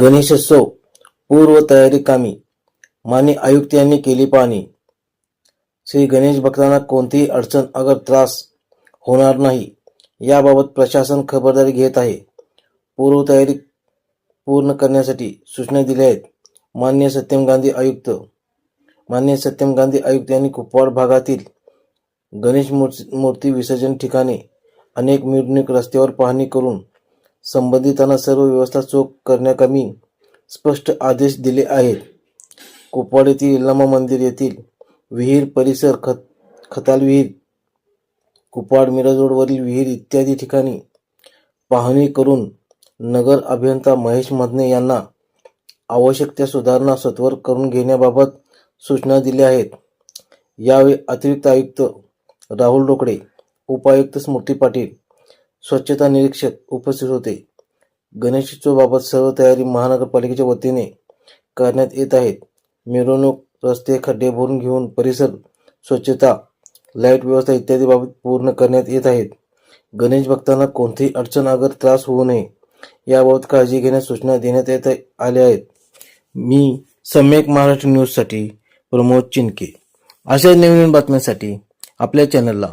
गणेशोत्सव पूर्व तयारी कामी मान्य आयुक्त यांनी केली पाहणी. श्री गणेश भक्तांना कोणतीही अडचण अगर त्रास होणार नाही याबाबत प्रशासन खबरदारी घेत आहे. पूर्वतयारी पूर्ण करण्यासाठी सूचना दिल्या आहेत. मान्य सत्यम गांधी आयुक्त मान्य सत्यम गांधी आयुक्त यांनी कुपवाड भागातील गणेश मूर्ती विसर्जन ठिकाणी अनेक मिरवणूक रस्त्यावर पाहणी करून संबंधितांना सर्व व्यवस्था चोख करण्याकमी स्पष्ट आदेश दिले आहेत. कुपवाड येथील इल्लामा मंदिर येथील विहीर परिसर खत खताल विहीर कुपवाड मिरज रोडवरील विहीर इत्यादी ठिकाणी पाहणी करून नगर अभियंता महेश मधने यांना आवश्यक त्या सुधारणा सत्वर करून घेण्याबाबत सूचना दिल्या आहेत. यावेळी अतिरिक्त आयुक्त राहुल रोकडे उपायुक्त स्मृती पाटील स्वच्छता निरीक्षक उपस्थित होते. गणेशोत्सवाबाबत सर्व तयारी महानगरपालिकेच्या वतीने करण्यात येत आहेत. मिरवणूक रस्ते खड्डे भरून घेऊन परिसर स्वच्छता लाइट व्यवस्था इत्यादी बाबत पूर्ण करण्यात येत आहेत. गणेश भक्तांना कोणतीही अडचण अगर त्रास होऊ नये याबाबत काळजी घेण्यास सूचना देण्यात येत आल्या आहेत. मी सम्यक महाराष्ट्र न्यूजसाठी प्रमोद चिनके. अशा नवीन बातम्यांसाठी आपल्या चॅनलला